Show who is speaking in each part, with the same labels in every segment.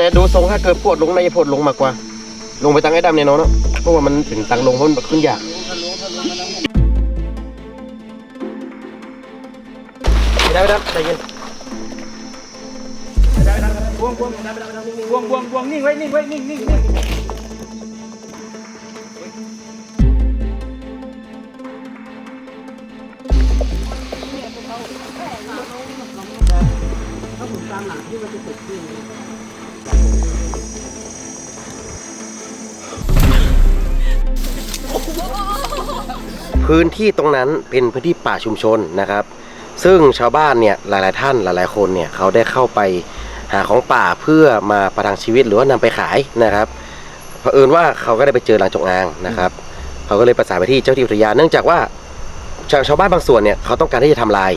Speaker 1: แต่ดูทรงถ้าเกิดปวดลงในปวดลงมากกว่า ลงไปตังไอ้ดำเนี่ยเนาะเนาะเพราะว่ามันถึงตังลงเพราะมันขึ้นยากไม่ได้ไม่ได้ใจเย็น
Speaker 2: บวงบวงบวงบวงบวงนิ่งไว้นิ่งไว้นิ่งนิ่งนิ่ง
Speaker 1: พื้นที่ตรงนั้นเป็นพื้นที่ป่าชุมชนนะครับ ซึ่งชาวบ้านเนี่ยหลาย ๆ ท่านหลาย ๆ คนเนี่ยเขาได้เข้าไปหาของป่าเพื่อมาประทังชีวิตหรือว่านำไปขายนะครับเผอิญว่าเขาก็ได้ไปเจอหลังจงอางนะครับเขาก็เลยประสานไปที่เจ้าที่อุทยานเนื่องจากว่าชาวชาวบ้านบางส่วนเนี่ยเขาต้องการที่จะทำลาย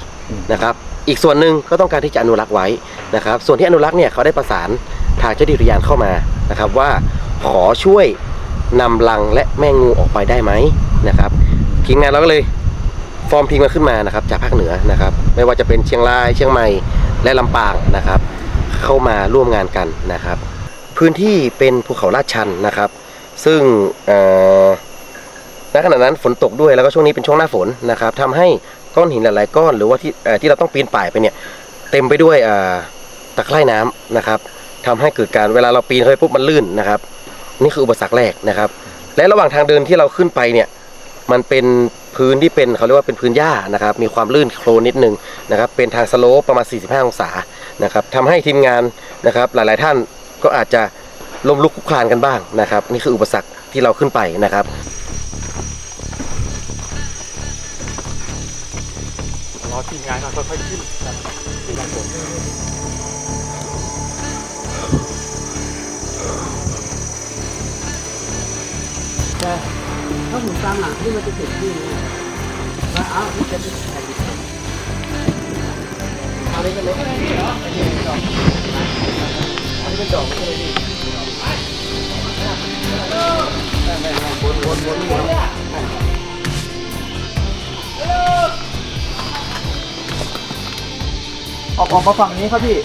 Speaker 1: นะครับ อีกส่วนหนึ่งก็ต้องการที่จะอนุรักษ์ไว้นะครับ ส่วนที่อนุรักษ์เนี่ยเขาได้ประสาน ทางเจ้าที่อุทยานเข้ามานะครับว่าขอช่วยนำลังและแม่งูออกไปได้ไหมนะครับทีมงานเราก็เลยฟอร์มทีมมาขึ้นมานะครับ จากภาคเหนือนะครับ ไม่ว่าจะเป็นเชียงราย เชียงใหม่และลำปางนะครับ เข้ามาร่วมงานกันนะครับ พื้นที่เป็นภูเขาลาดชันนะครับ ซึ่งณขณะนั้นฝนตกด้วยแล้วก็ช่วงนี้เป็นช่วงหน้าฝนนะครับทำให้ก้อนหินหลายๆก้อน หรือว่าที่ที่เราต้องปีนป่ายไปเนี่ยเต็มไปด้วยตะไคร่น้ำนะครับ ทำให้เกิดการเวลาเราปีนเข้าไปปุ๊บมันลื่นนะครับ นี่คืออุปสรรคแรกนะครับ และระหว่างทางเดินที่เราขึ้นไปเนี่ยมันเป็นพื้นที่เป็นเขาเรียกว่าเป็นพื้นหญ้านะครับ มีความลื่นโคลนนิดนึงนะครับ เป็นทางสโลปประมาณ 45 องศานะครับทำให้ทีมงานนะครับ หลายๆท่านก็อาจจะล้มลุกคลุกคลานกันบ้างนะครับ นี่คืออุปสรรคที่เราขึ้นไปนะครับ
Speaker 2: รอทีมงานค่อยๆขึ้นทีมงาน
Speaker 3: แต่ถ้าผมตามหลังที่มันจะติดที่นี่ว่าอ้าวมันจะเป็นแผ่นดินเอาเลยกันเลยอันนี้เป็นดอกอันนี้เป็นดอกไม่ใช่เลยพี่วนวนวนวนออกออกมาฝั่งนี้ครับพี่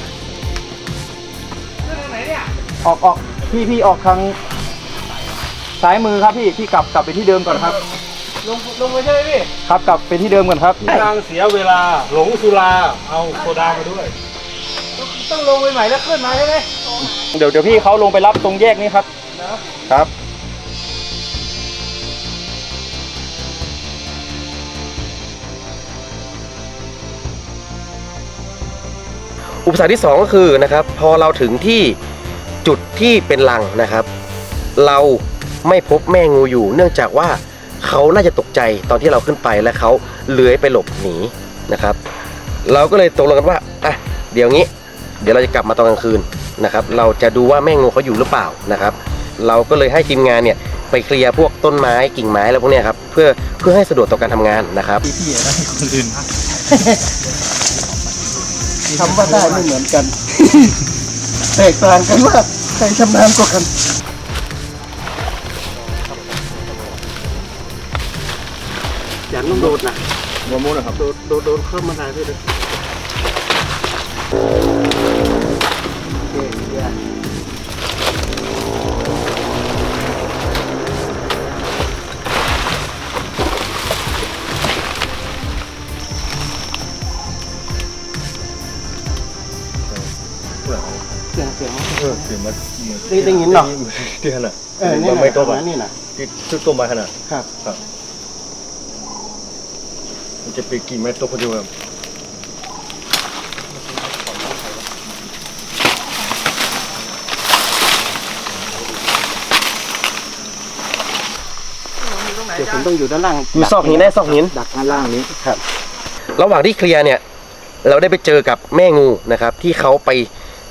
Speaker 3: ออกออกพี่พี่ออกทาง ซ้ายมือครับพี่พี่กลับกลับไปที่เดิมก่อนครับ
Speaker 2: ลงลงไปใช่ไหมพี่
Speaker 3: ครับกลับไปที่เดิมก่อนครับ
Speaker 2: ทางเสียเวลาหลงสุราเอาโซดามาด้วย ต้องลงไปใหม่แล้วขึ้นมาใช่ไหม
Speaker 3: เดี๋ยวเดี๋ยวพี่เขาลงไปรับตรงแยกนี้ครับครับ
Speaker 1: อุปสรรคที่สองก็คือนะครับพอเราถึงที่จุดที่เป็นรังนะครับ เรา ไม่พบแม่งูอยู่ เนื่องจากว่าเขาน่าจะตกใจตอนที่เราขึ้นไปและเขาเลื้อยไปหลบหนีนะครับ เราก็เลยตกลงกันว่าอะเดี๋ยวงี้ เดี๋ยวเราจะกลับมาตอนกลางคืนนะครับ เราจะดูว่าแม่งูเขาอยู่หรือเปล่านะครับ เราก็เลยให้ทีมงานเนี่ยไปเคลียร์พวกต้นไม้กิ่งไม้อะไรพวกเนี้ยครับเพื่อเพื่อให้สะดวกต่อการทำงานนะครับ
Speaker 3: พี่ได้คนอื่นทำว่าได้ไม่เหมือนกัน แตกต่างกันว่าใครชำนาญกว่ากัน
Speaker 1: อย่าต้องโดดนะโมโมนะครับโดดโดดโดดเข้ามาได้ด้วย
Speaker 3: เสียงเสียง
Speaker 4: เออเสียงมัน
Speaker 1: ได้ได้ยินเหรอ
Speaker 4: ที่ขนาด
Speaker 3: เออนี่
Speaker 4: มัน
Speaker 3: นะ
Speaker 4: ไม่ก็
Speaker 3: ป
Speaker 4: แบ
Speaker 3: ระ
Speaker 4: บ
Speaker 3: มาณนี่นะ
Speaker 4: ที่ชุดตัวมาขนาด
Speaker 3: ครับ
Speaker 4: มัน จะเป็นกี่เม็ดตัวพอดีแบบ
Speaker 3: เดี๋ยวผมต้องอยู่ด้านล่าง
Speaker 1: อยู่ซอกหินได้ซอกหิน
Speaker 3: ดักด้านล่างนี้
Speaker 1: ระหว่างที่เคลียร์เนี่ย เราได้ไปเจอกับแม่งูนะครับ ที่เขาไป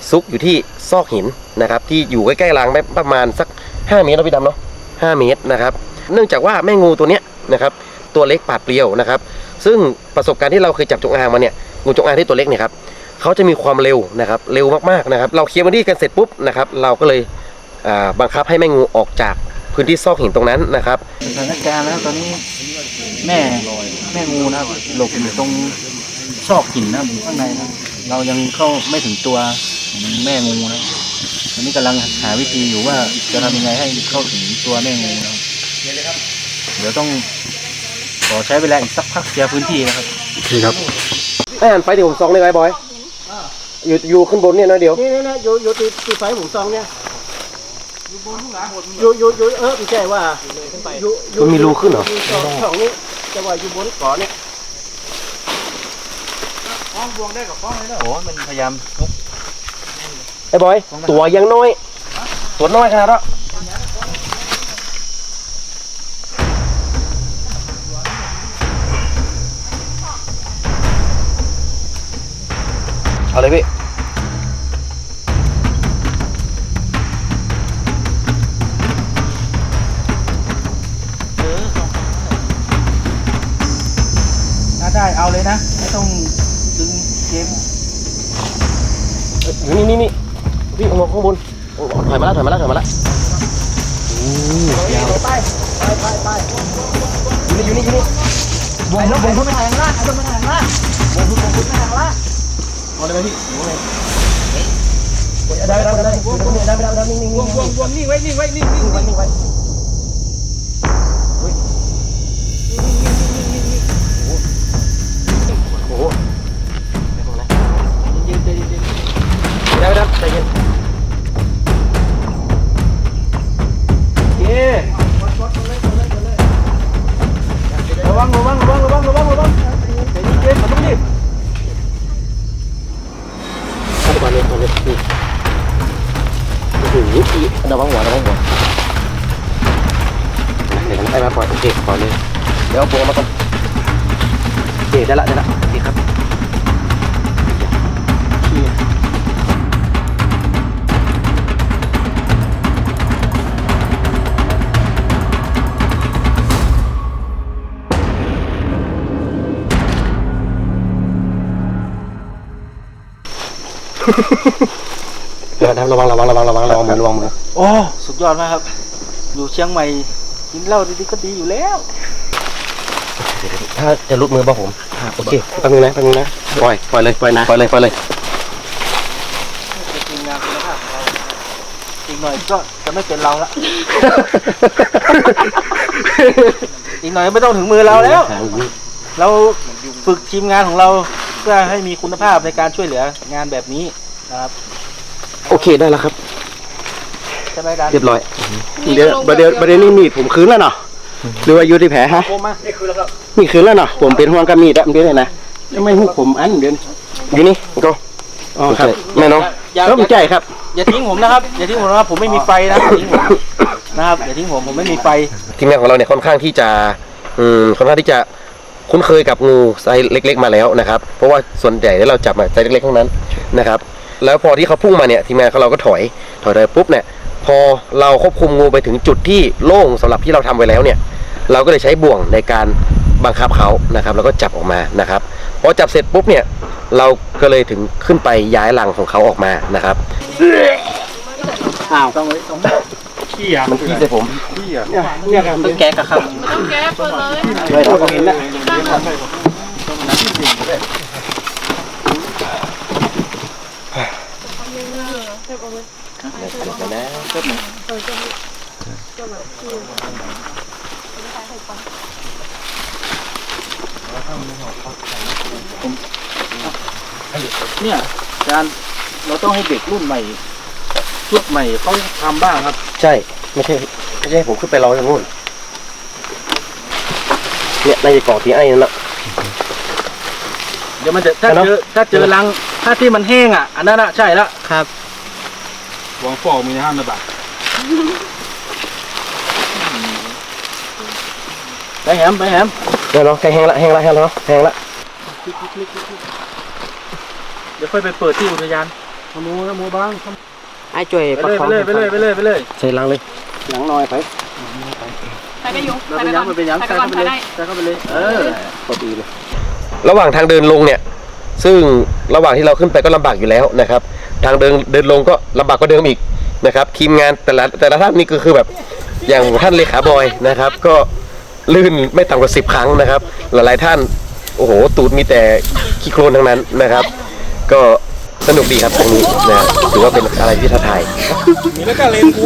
Speaker 1: ซุกอยู่ที่ซอกหินนะครับ ที่อยู่ใกล้ๆรางประมาณสัก 5 เมตรนะพี่ดำเนาะ5เมตรนะครับ เนื่องจากว่าแม่งูตัวเนี้ยนะครับ ตัวเล็กปาดเปรียวนะครับ ซึ่งประสบการณ์ที่เราเคยจับจงอางมาเนี่ยงูจงอางที่ตัวเล็กเนี่ยครับเขาจะมีความเร็วนะครับเร็วมากๆนะครับ เราเคลียร์พื้นที่กันเสร็จปุ๊บนะครับเราก็เลยบังคับให้แม่งูออกจากพื้นที่ซอกหินตรงนั้นนะครับ
Speaker 3: สถานการณ์แล้วตอนนี้แม่แม่งูนะหลบอยู่ตรงซอกหินนะอยู่ข้างในนะเรายังเข้าไม่ถึงตัวแม่งูนะตอนนี้กำลังหาวิธีอยู่ว่าจะทำยังไงให้เข้าถึงตัวแม่งูนะเดี๋ยวต้อง ขอใช้เวลาอีกสักพักเคลียร์พื้นที่นะครับ
Speaker 1: นี่ครับไอ้หันไฟที่ผมซองได้ไหมบอยอยู่อยู่ขึ้นบนเนี่ยนะเดี๋ยว
Speaker 5: นี่นี่นี่อยู่อยู่ตีตีไฟหมูซองเนี่ยอยู่อยู่อยู่เออไม่ใช่ว่าอยู่อยู่
Speaker 1: มันมีรูขึ้นเหรอ
Speaker 5: ยู่ช่องช่องนี้จะว่าอยู่บนเก่อนเนี่ย
Speaker 3: โอ้มันพยายามลุก
Speaker 1: ไอ้บอย ตัวยังน้อย ตัวน้อยขนาดนั้น เอาเลยพี่
Speaker 3: ถ้าได้เอาเลยนะ ไม่ต้องดึงเกม
Speaker 1: นี่นี่นี่พี่ข้างบนข้างบนโอ้ถอยมาแล้วถอยมาแล้วถอยมาแล้วยาวไปไปไปไปอยู่นี่อยู่นี่อยู่นี่
Speaker 3: วงวงขึ้นไปทางล่างวงขึ้นไปทางล่างวงขึ้นวงขึ้นไปทางล่าง
Speaker 1: เอาเลยไหมพี่หรือว่าไงได้ได้ได้ได้ได้ได้ได้นิ่งนิ่งนิ่ง
Speaker 2: นิ่งนิ่งไว้นิ่งไว้นิ่งนิ่ง
Speaker 1: ไว้นิ่
Speaker 3: งไว้ อีระ
Speaker 1: วังหัวระวังหัวเดี๋ยวผมไปมาปล่อยโอเคก่อนเลยเดี๋ยวเอาโบมาก่อนโอเคได้ละได้ละโอเคครับ เดี๋ยวระวังระวังระวังระวังระวังมือระวังมือ
Speaker 3: โอ้สุดยอดมากครับ อยู่เชียงใหม่กินเหล้าดีๆก็ดีอยู่แล้ว
Speaker 1: ถ้าจะลุดมือป่ะผมโอเคแป๊บนึงนะแป๊บนึงนะปล่อยปล่อยเลยปล่อยนะปล่อยเลยปล่อยเลย
Speaker 3: เป็นทีมงานคุณภาพของเราอีกหน่อยก็จะไม่เป็นเราละอีกหน่อยไม่ต้องถึงมือเราแล้ว เราฝึกทีมงานของเราเพื่อให้มีคุณภาพในการช่วยเหลืองานแบบนี้นะครับ
Speaker 1: โอเคได้แล้วครับ
Speaker 3: ใช่ไหมดัน
Speaker 1: เรียบร้อยเดี๋ยวประเดี๋ยวประเดี๋ยวนี้มีดผมคืนแล้วเนาะหรือว่าอยู่ที่แผลฮะ
Speaker 3: โอมานี่คือแล้วครับ
Speaker 1: มีคืนแล้วเนาะผมเป็นห่วงกับมีดอะมันเดี๋ยวเลยนะทำไมหูผมอันเดี๋ยวนี้อยู่นี่ก็อ๋อครับแม่น้อง
Speaker 3: อย่า
Speaker 1: ก็ใจครับ
Speaker 3: อย่าทิ้งผมนะครับ อย่าทิ้งผมนะครับผมไม่มีไฟนะอย่าทิ้งผมนะครับอย่าทิ้งผมผมไม่มีไฟ
Speaker 1: ทีมงานของเราเนี่ยค่อนข้างที่จะอืมค่อนข้างที่จะคุ้นเคยกับงูไซส์เล็ก ๆ มาแล้วนะครับ เพราะว่าส่วนใหญ่ที่เราจับมาไซส์เล็กๆทั้งนั้นนะครับ แล้วพอที่เขาพุ่งมาเนี่ยทีมงานของเราก็ถอยถอยไปปุ๊บเนี่ยพอเราควบคุมงูไปถึงจุดที่โล่งสำหรับที่เราทำไว้แล้วเนี่ยเราก็เลยใช้บ่วงในการบังคับเขานะครับ แล้วก็จับออกมานะครับพอจับเสร็จปุ๊บเนี่ยเราก็เลยถึงขึ้นไปย้ายรังของเขาออกมานะครับ
Speaker 3: อ้าวต้องเลยต้อง
Speaker 2: ขี้อะ
Speaker 1: มันขี้ใส่ผม
Speaker 3: ต้องแกะกะครับ
Speaker 6: ต้องแก้เปิดเลย
Speaker 1: เลยเราก็เห็นนะ
Speaker 3: เนี่ยอาจารย์เราต้องให้เด็กรุ่นใหม่ชุดใหม่เขาทำบ้างครับ
Speaker 1: ใช่ไม่ใช่ไม่ใช่ผมขึ้นไปรออย่างงู้นเนี่ยในเกาะที่ไอ้นั่นนะ
Speaker 3: เดี๋ยวมันจะถ้า
Speaker 1: เจ
Speaker 3: อถ้าเจอรังถ้าที่มันแห้งอะ อันนั้นอะใช่แล้วครับ
Speaker 2: หวังฟอกมีในห้างนะบ่า
Speaker 3: ไปแหมไปแหม
Speaker 1: เดี๋ยวเนาะแห้งละแห้งละแห้งละเนาะแห้งละ
Speaker 3: เดี๋ยวค่อยไปเปิดที่อุทยาน
Speaker 2: ขโมยขโมยบ้าง
Speaker 5: ไอ้จ่วย
Speaker 3: ไปเลยไปเลยไปเลยไปเลยไปเลย
Speaker 1: ใส่ลังเลย
Speaker 5: หลังหน่อยไป
Speaker 6: ใส่ไปอยู่
Speaker 3: เรา
Speaker 6: ใส่
Speaker 3: ไป
Speaker 6: ไป
Speaker 3: ยั
Speaker 6: ก่
Speaker 3: ง
Speaker 6: อน
Speaker 3: มันเป็นยัง
Speaker 6: ใส่
Speaker 3: ใส่
Speaker 6: ไปก่อน
Speaker 3: เข้าไป
Speaker 6: ใส่
Speaker 3: เลย
Speaker 6: ได้
Speaker 3: ใส่เข้าไปเลยเออ
Speaker 1: พอดีเลย ระหว่างทางเดินลงเนี่ย ซึ่งระหว่างที่เราขึ้นไปก็ลำบากอยู่แล้วนะครับ ทางเดินเดินลงก็ลำบากก็เดิมอีกนะครับทีมงานแต่ละแต่ละท่านนี่ก็คือแบบอย่างท่านเลขาบอยนะครับ ก็ลื่นไม่ต่ำกว่าสิบครั้งนะครับ หลายๆท่านโอ้โหตูดมีแต่ขี้โคลนทั้งนั้นนะครับ ก็สนุกดีครับตรงนี้นะถือว่าเป็นอะไรที่ท้าทาย
Speaker 2: มีแล้วก็เลนกู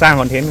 Speaker 2: สร้างคอนเทนต์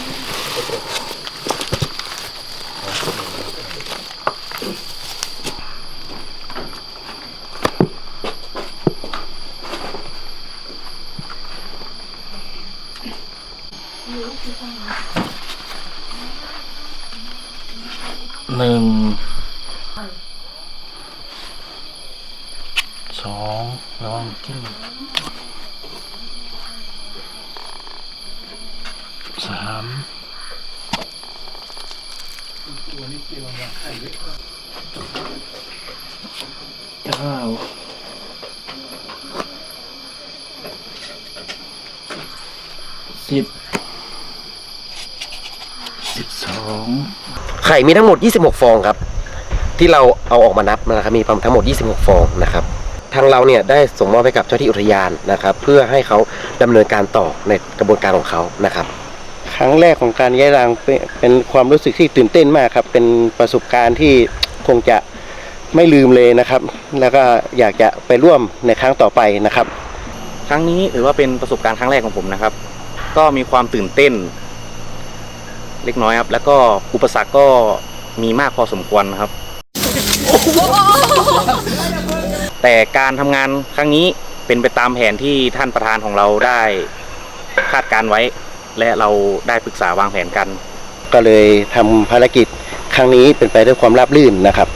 Speaker 3: หนึ่งสองระวังกิ้งสาม เก้าสิบสิบสอง
Speaker 1: ไข่มีทั้งหมด 26 ฟองครับ ที่เราเอาออกมานับนะครับมีทั้งหมด 26 ฟองนะครับ ทางเราเนี่ยได้ส่งมอบให้กับเจ้าที่อุทยานนะครับ เพื่อให้เขาดำเนินการต่อในกระบวนการของเขานะครับ
Speaker 5: รั้งแรกของการย้ายรางเป็นเป็นความรู้สึกที่ตื่นเต้นมากครับ เป็นประสบการณ์ที่คงจะไม่ลืมเลยนะครับ แล้วก็อยากจะไปร่วมในครั้งต่อไปนะครับ
Speaker 7: ครั้งนี้ถือว่าเป็นประสบการณ์ครั้งแรกของผมนะครับ ก็มีความตื่นเต้น เล็กน้อยครับ แล้วก็อุปสรรคก็มีมากพอสมควรครับ แต่การทำงานครั้งนี้เป็นไปตามแผนที่ท่านประธานของเราได้คาดการไว้ และเราได้ปรึกษาวางแผนกัน
Speaker 5: ก็เลยทำภารกิจครั้งนี้เป็นไปด้วยความราบรื่นนะครับ